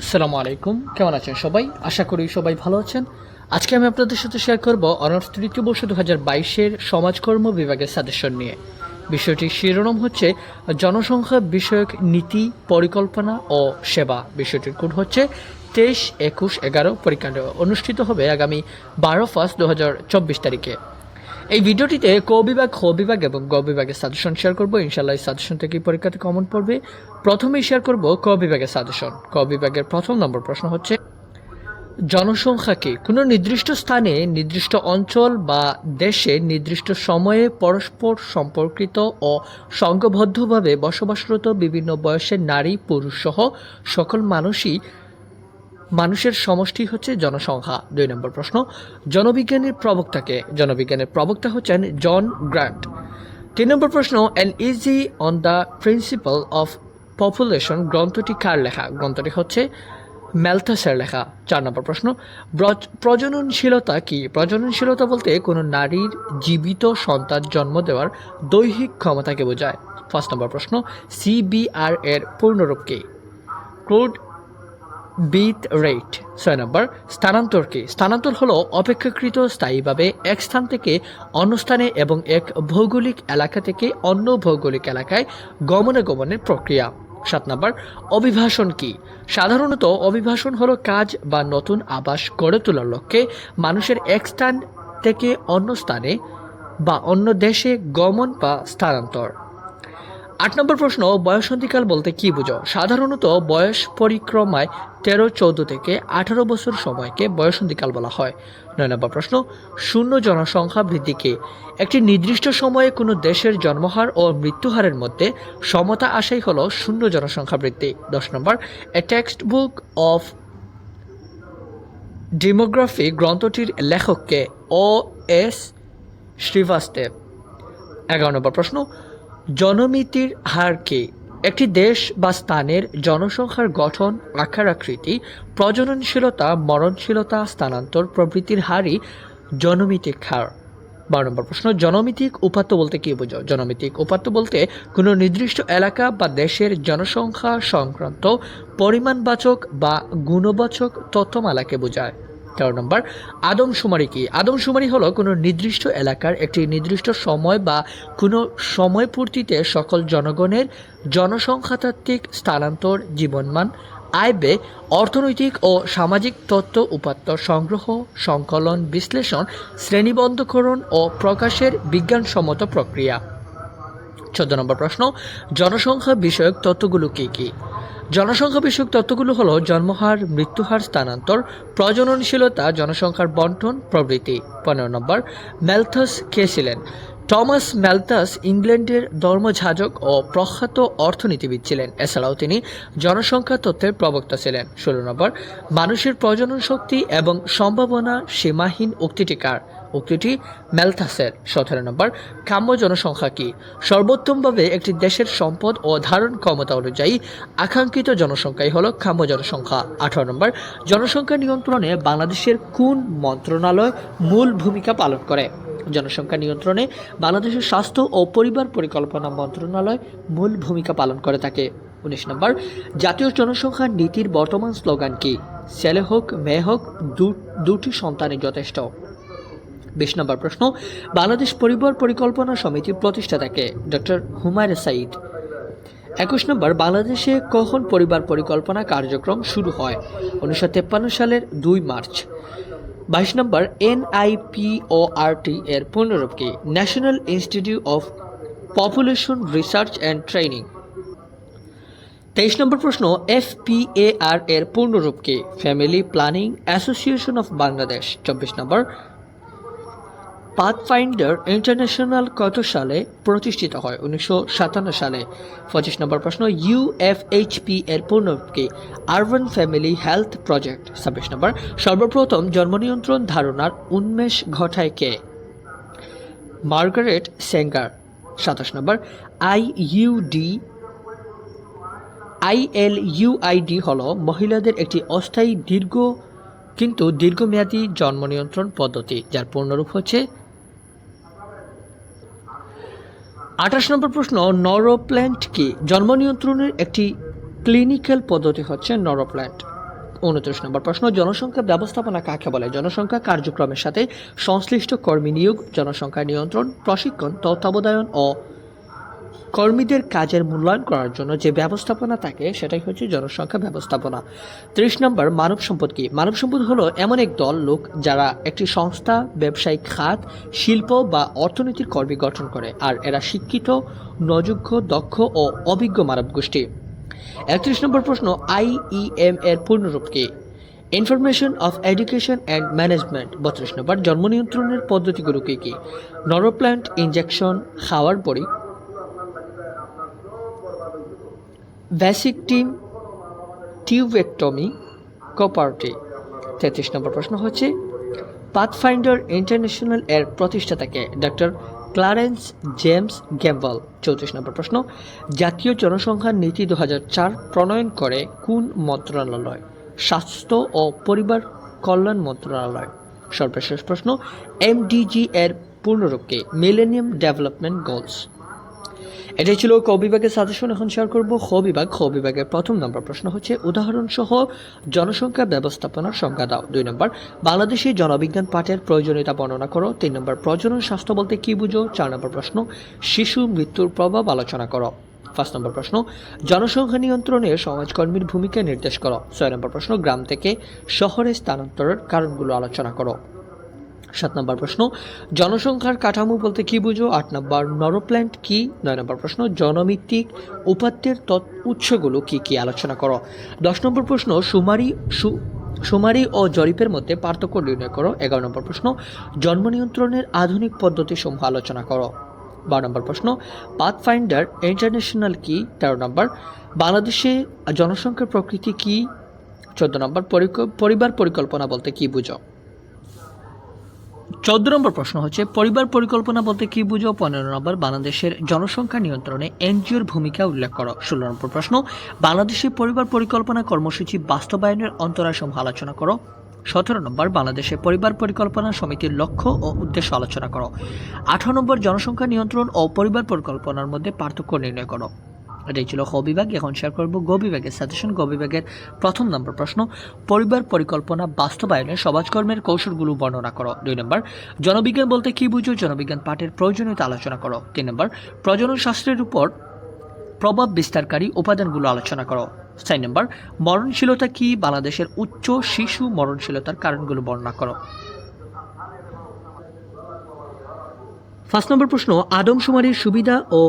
আসসালামু আলাইকুম। কেমন আছেন সবাই? আশা করি সবাই ভালো আছেন। আজকে আমি আপনাদের সাথে শেয়ার করব অনার্স তৃতীয় বর্ষ দু হাজার বাইশের সমাজকর্ম বিভাগের সাজেশন নিয়ে। বিষয়টির শিরোনাম হচ্ছে, জনসংখ্যা বিষয়ক নীতি, পরিকল্পনা ও সেবা। বিষয়টির কোড হচ্ছে তেইশ একুশ এগারো পরীক্ষা অনুষ্ঠিত হবে আগামী বারো ফার্স্ট দু হাজার চব্বিশ তারিখে। এই ভিডিওটিতে ক বিভাগ খ বিভাগ এবং গ বিভাগের সাজেশন শেয়ার করব ইনশাল্লাহ সাজেশন থেকে পরীক্ষাতে কমন পড়বে? প্রথমেই শেয়ার করব ক বিভাগের সাজেশন ক বিভাগের প্রথম নম্বর প্রশ্ন হচ্ছে জনসংখ্যাকে কোনো নির্দিষ্ট স্থানে, নির্দিষ্ট অঞ্চল বা দেশে, নির্দিষ্ট সময়ে পরস্পর সম্পর্কিত ও সংঘবদ্ধভাবে বসবাসরত বিভিন্ন বয়সের নারী, পুরুষ সহ সকল মানুষই মানুষের সমষ্টি হচ্ছে জনসংখ্যা, দুই নম্বর প্রশ্ন। জনবিজ্ঞানের প্রবক্তাকে, জনবিজ্ঞানের প্রবক্তা হচ্ছেন জন গ্র্যান্ট তিন নম্বর প্রশ্ন an essay on the principle of population গ্রন্থটি কার লেখা? গ্রন্থটি হচ্ছে ম্যালথাসের লেখা। চার নম্বর প্রশ্ন প্রজননশীলতা কি? প্রজননশীলতা বলতে কোনো নারীর জীবিত সন্তান জন্ম দেওয়ার দৈহিক ক্ষমতাকে বোঝায়। ফার্স্ট নম্বর প্রশ্ন সিবিআর এর পূর্ণরূপ কি? ক্রুড বিট রেট, ছয় নম্বর, স্থানান্তর কি? স্থানান্তর হলো অপেক্ষাকৃত স্থায়ীভাবে এক স্থান থেকে অন্য স্থানে এবং এক ভৌগোলিক এলাকা থেকে অন্য ভৌগোলিক এলাকায় গমনাগমনের প্রক্রিয়া। সাত নম্বর, অভিভাষণ কি? সাধারণত অভিভাষণ হলো কাজ বা নতুন আবাস গড়ে তোলার লক্ষ্যে মানুষের এক স্থান থেকে অন্য স্থানে বা অন্য দেশে গমন বা স্থানান্তর। আট নম্বর প্রশ্ন বয়সন্ধিকাল বলতে কি বুঝো? সাধারণত বয়স পরিক্রমায় তেরো, চৌদ্দ থেকে আঠারো বছর সময়কে বয়সন্ধিকাল বলা হয়। নয় নম্বর প্রশ্ন, শূন্য জনসংখ্যা বৃদ্ধিকে একটি নির্দিষ্ট সময়ে কোনো দেশের জন্মহার ও মৃত্যুহারের মধ্যে সমতা আসাই হল শূন্য জনসংখ্যা বৃদ্ধি। দশ নম্বর, a text book of demography গ্রন্থটির লেখককে ও এস শ্রীবাস্তব। এগারো নম্বর প্রশ্ন জনমিতির হার কি একটি দেশ বা স্থানের জনসংখ্যার গঠন আকার আকৃতি প্রজননশীলতা, মরণশীলতা, স্থানান্তর প্রভৃতির হারই জনমিতিক হার। বারো নম্বর প্রশ্ন, জনমিতিক উপাত্ত বলতে কি বোঝো জনমিতিক উপাত্ত বলতে কোনো নির্দিষ্ট এলাকা বা দেশের জনসংখ্যা সংক্রান্ত পরিমাণবাচক বা গুণবাচক তথ্যমালাকে বোঝায়। তেরো নম্বর আদমশুমারি কি? আদমশুমারি হলো কোনো নির্দিষ্ট এলাকার একটি নির্দিষ্ট সময় বা কোনো সময় পূর্তিতে সকল জনগণের জনসংখ্যাতাত্ত্বিক স্থানান্তর জীবনমান। আয় ব্যয়, অর্থনৈতিক ও সামাজিক তথ্য উপাত্ত সংগ্রহ, সংকলন, বিশ্লেষণ, শ্রেণীবদ্ধকরণ ও প্রকাশের বিজ্ঞানসম্মত প্রক্রিয়া। চোদ্দ নম্বর প্রশ্ন, জনসংখ্যা বিষয়ক তত্ত্বগুলো কী কী? জনসংখ্যা বিষয়ক তত্ত্বগুলো হলো জন্মহার, মৃত্যুহার, স্থানান্তর, প্রজননশীলতা, জনসংখ্যার বন্টন প্রভৃতি পনেরো নম্বর ম্যালথাস কে ছিলেন? টমাস ম্যালথাস ইংল্যান্ডের ধর্মঝাজক ও প্রখ্যাত অর্থনীতিবিদ ছিলেন। এছাড়াও তিনি জনসংখ্যা তথ্যের প্রবক্তা ছিলেন। ষোলো নম্বর, মানুষের প্রজনন শক্তি এবং সম্ভাবনা সীমাহীন উক্তিটি কার? উক্তিটি ম্যালথাসের সতেরো নম্বর কাম্য জনসংখ্যা কি? সর্বোত্তমভাবে একটি দেশের সম্পদ ও ধারণ ক্ষমতা অনুযায়ী আকাঙ্ক্ষিত জনসংখ্যাই হল কাম্য জনসংখ্যা। আঠারো নম্বর, জনসংখ্যা নিয়ন্ত্রণে বাংলাদেশের কোন মন্ত্রণালয় মূল ভূমিকা পালন করে? জনসংখ্যা নিয়ন্ত্রণে বাংলাদেশের স্বাস্থ্য ও পরিবার পরিকল্পনা মন্ত্রণালয় মূল ভূমিকা পালন করে থাকে। উনিশ নম্বর, জাতীয় জনসংখ্যা নীতির বর্তমান স্লোগান কি? ছেলে হোক, মেয়ে হোক দুটি সন্তানই যথেষ্ট। বিশ নম্বর প্রশ্ন, বাংলাদেশ পরিবার পরিকল্পনা সমিতির প্রতিষ্ঠাতাকে, ডক্টর হুমায়ুন সাইদ একুশ নম্বর, বাংলাদেশে কখন পরিবার পরিকল্পনা কার্যক্রম শুরু হয়? উনিশশো তেপ্পান্ন সালের দুই মার্চ। বাইশ নম্বর, এনআইপিওআরটি এর পূর্ণরূপ কি? National Institute of Population Research and Training তেইশ নম্বর প্রশ্ন, এফপিএআর এর পূর্ণরূপ কি? Family Planning Association of Bangladesh. চব্বিশ নম্বর পাথফাইন্ডার ইন্টারন্যাশনাল কত সালে প্রতিষ্ঠিত হয়? উনিশশো সাতান্ন সালে। পঁচিশ নম্বর প্রশ্ন ইউএফএইচপি এর পূর্ণকে আরবান ফ্যামিলি হেলথ প্রজেক্ট ছাব্বিশ নম্বর, সর্বপ্রথম জন্ম নিয়ন্ত্রণ ধারণার উন্মেষ ঘটায় কে? মার্গারেট সেঙ্গার। সাতাশ নম্বর আইইউডি আইএলইউআইডি হল মহিলাদের একটি অস্থায়ী দীর্ঘ কিন্তু দীর্ঘমেয়াদী জন্ম নিয়ন্ত্রণ পদ্ধতি, যার পূর্ণরূপ হচ্ছে আঠাশ নম্বর প্রশ্ন, নরোপ্ল্যান্ট কি? জন্ম নিয়ন্ত্রণের একটি ক্লিনিক্যাল পদ্ধতি হচ্ছে নরোপ্ল্যান্ট। উনত্রিশ নম্বর প্রশ্ন, জনসংখ্যা ব্যবস্থাপনা কাকে বলে? জনসংখ্যা কার্যক্রমের সাথে সংশ্লিষ্ট কর্মী নিয়োগ, জনসংখ্যা নিয়ন্ত্রণ, প্রশিক্ষণ, তত্ত্বাবধায়ন ও কর্মীদের কাজের মূল্যায়ন করার জন্য যে ব্যবস্থাপনা থাকে, সেটাই হচ্ছে জনসংখ্যা ব্যবস্থাপনা। ত্রিশ নম্বর, মানব সম্পদ কি? মানব সম্পদ হলো এমন এক দল, লোক, যারা একটি সংস্থা, ব্যবসায়িক খাত, শিল্প বা অর্থনীতির কর্মী গঠন করে, আর এরা শিক্ষিত, নযোগ্য, দক্ষ ও অভিজ্ঞ মানব গোষ্ঠী। একত্রিশ নম্বর প্রশ্ন আইইএম এর পূর্ণরূপ কি? Information of Education and Management. বত্রিশ নম্বর, জন্ম নিয়ন্ত্রণের পদ্ধতিগুলো কী কি? নরোপ্ল্যান্ট ইঞ্জেকশন খাওয়ার পরই ভ্যাসিকটিম টিউবেক্টমি কপারটি তেত্রিশ নম্বর প্রশ্ন হচ্ছে পাথফাইন্ডার ইন্টারন্যাশনাল এর প্রতিষ্ঠাতাকে ডক্টর ক্লারেন্স জেমস গ্যাম্বল চৌত্রিশ নম্বর প্রশ্ন, জাতীয় জনসংখ্যা নীতি দু প্রণয়ন করে কোন মন্ত্রণালয়? স্বাস্থ্য ও পরিবার কল্যাণ মন্ত্রণালয়। সর্বশেষ প্রশ্ন এমডিজি এর পূর্ণরূপকে মিলেনিয়াম ডেভেলপমেন্ট গোলস এটাই ছিল ক বিভাগের সাজেশন এখন শেয়ার করব খ বিভাগ। বিভাগের প্রথম নম্বর প্রশ্ন হচ্ছে উদাহরণ সহ জনসংখ্যা ব্যবস্থাপনার সংজ্ঞা দাও। দুই নম্বর বাংলাদেশে জনবিজ্ঞান পাঠের প্রয়োজনীয়তা বর্ণনা করো। তিন নম্বর প্রজনন স্বাস্থ্য বলতে কি বুঝো? চার নম্বর প্রশ্ন, শিশু মৃত্যুর প্রভাব আলোচনা করো। পাঁচ নম্বর প্রশ্ন, জনসংখ্যা নিয়ন্ত্রণে সমাজকর্মীর ভূমিকা নির্দেশ করো। ছয় নম্বর প্রশ্ন, গ্রাম থেকে শহরে স্থানান্তরের কারণগুলো আলোচনা করো। সাত নম্বর প্রশ্ন, জনসংখ্যার কাঠামো বলতে কি বুঝো? আট নম্বর, নরোপ্ল্যান্ট কি? নয় নম্বর প্রশ্ন, জনমিত্তিক উপাত্তের তৎ উৎসগুলো কি কি? আলোচনা করো। দশ নম্বর প্রশ্ন, সুমারি, সু, সুমারি ও জরিপের মধ্যে পার্থক্য নির্ণয় করো। এগারো নম্বর প্রশ্ন, জন্ম নিয়ন্ত্রণের আধুনিক পদ্ধতি সমূহ আলোচনা করো। বারো নম্বর প্রশ্ন, পাথফাইন্ডার ইন্টারন্যাশনাল কি? তেরো নম্বর, বাংলাদেশে জনসংখ্যার প্রকৃতি কি? চোদ্দ নম্বর পরিবার পরিকল্পনা বলতে কি বুঝো? চোদ্দ নম্বর প্রশ্ন হচ্ছে, পরিবার পরিকল্পনা বলতে কি বুঝো? পনেরো নম্বর, বাংলাদেশের জনসংখ্যা নিয়ন্ত্রণে এনজিওর ভূমিকা উল্লেখ করো। ষোলো নম্বর প্রশ্ন বাংলাদেশের পরিবার পরিকল্পনা কর্মসূচি বাস্তবায়নের অন্তরাসমূহ আলোচনা করো। সতেরো নম্বর, বাংলাদেশে পরিবার পরিকল্পনা সমিতির লক্ষ্য ও উদ্দেশ্য আলোচনা করো। আঠারো নম্বর, জনসংখ্যা নিয়ন্ত্রণ ও পরিবার পরিকল্পনার মধ্যে পার্থক্য নির্ণয় করো। এটাই ছিল খ বিভাগ এখন শেয়ার করব গ বিভাগের সাজেশন গ বিভাগের প্রথম নম্বর প্রশ্ন, পরিবার পরিকল্পনা বাস্তবায়নে সমাজকর্মের কৌশলগুলো বর্ণনা করো। দুই নম্বর জনবিজ্ঞান বলতে কি বুঝো? জনবিজ্ঞান পাঠের প্রয়োজনীয়তা আলোচনা করো। তিন নম্বর প্রজনন শাস্ত্রের উপর প্রভাব বিস্তারকারী উপাদানগুলো আলোচনা করো। চার নম্বর মরণশীলতা কি? বাংলাদেশের উচ্চ শিশু মরণশীলতার কারণগুলো বর্ণনা করো। ফার্স্ট নম্বর প্রশ্ন, আদমশুমারির সুবিধা ও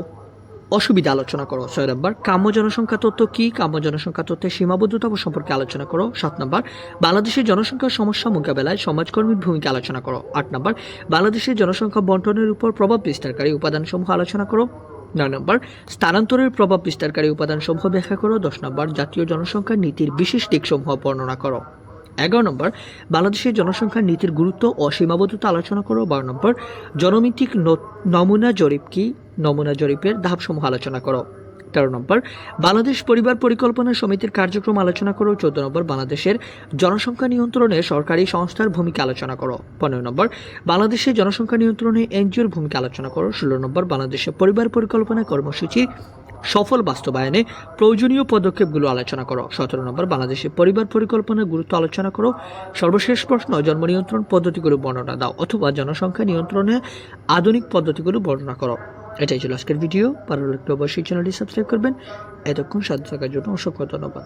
অসুবিধা আলোচনা করো, ছয় নম্বর। কাম্য জনসংখ্যা তত্ত্ব কি? কাম্য জনসংখ্যা তত্ত্বের সীমাবদ্ধতা সম্পর্কে আলোচনা করো, সাত নম্বর। বাংলাদেশের জনসংখ্যার সমস্যা মোকাবেলায় সমাজকর্মীর ভূমিকা আলোচনা করো, আট নম্বর। বাংলাদেশের জনসংখ্যা বন্টনের উপর প্রভাব বিস্তারকারী উপাদানসমূহ আলোচনা করো, নয় নম্বর। স্থানান্তরের প্রভাব বিস্তারকারী উপাদানসমূহ ব্যাখ্যা করো, দশ নম্বর। জাতীয় জনসংখ্যা নীতির বিশেষ দিকসমূহ বর্ণনা করো। এগারো নম্বর। বাংলাদেশের জনসংখ্যা নীতির গুরুত্ব ও সীমাবদ্ধতা আলোচনা করো, বারো নম্বর। জনমিতিক নমুনা জরিপ কি? নমুনা জরিপের ধাপসমূহ আলোচনা করো। তেরো নম্বর, বাংলাদেশ পরিবার পরিকল্পনা সমিতির কার্যক্রম আলোচনা করো। চোদ্দ নম্বর, বাংলাদেশের জনসংখ্যা নিয়ন্ত্রণে সরকারি সংস্থার ভূমিকা আলোচনা করো। পনেরো নম্বর, বাংলাদেশের জনসংখ্যা নিয়ন্ত্রণে এনজিওর ভূমিকা আলোচনা করো। ষোলো নম্বর, বাংলাদেশের পরিবার পরিকল্পনা কর্মসূচির সফল বাস্তবায়নে প্রয়োজনীয় পদক্ষেপগুলো আলোচনা করো। সতেরো নম্বর, বাংলাদেশের পরিবার পরিকল্পনার গুরুত্ব আলোচনা করো। সর্বশেষ প্রশ্ন, জন্ম নিয়ন্ত্রণ পদ্ধতিগুলো বর্ণনা দাও অথবা জনসংখ্যা নিয়ন্ত্রণে আধুনিক পদ্ধতিগুলো বর্ণনা করো। এটাই ছিল আজকের ভিডিও ভালো লাগলে অবশ্যই চ্যানেলটি সাবস্ক্রাইব করবেন। এতক্ষণ সাথে থাকার জন্য অসংখ্য ধন্যবাদ।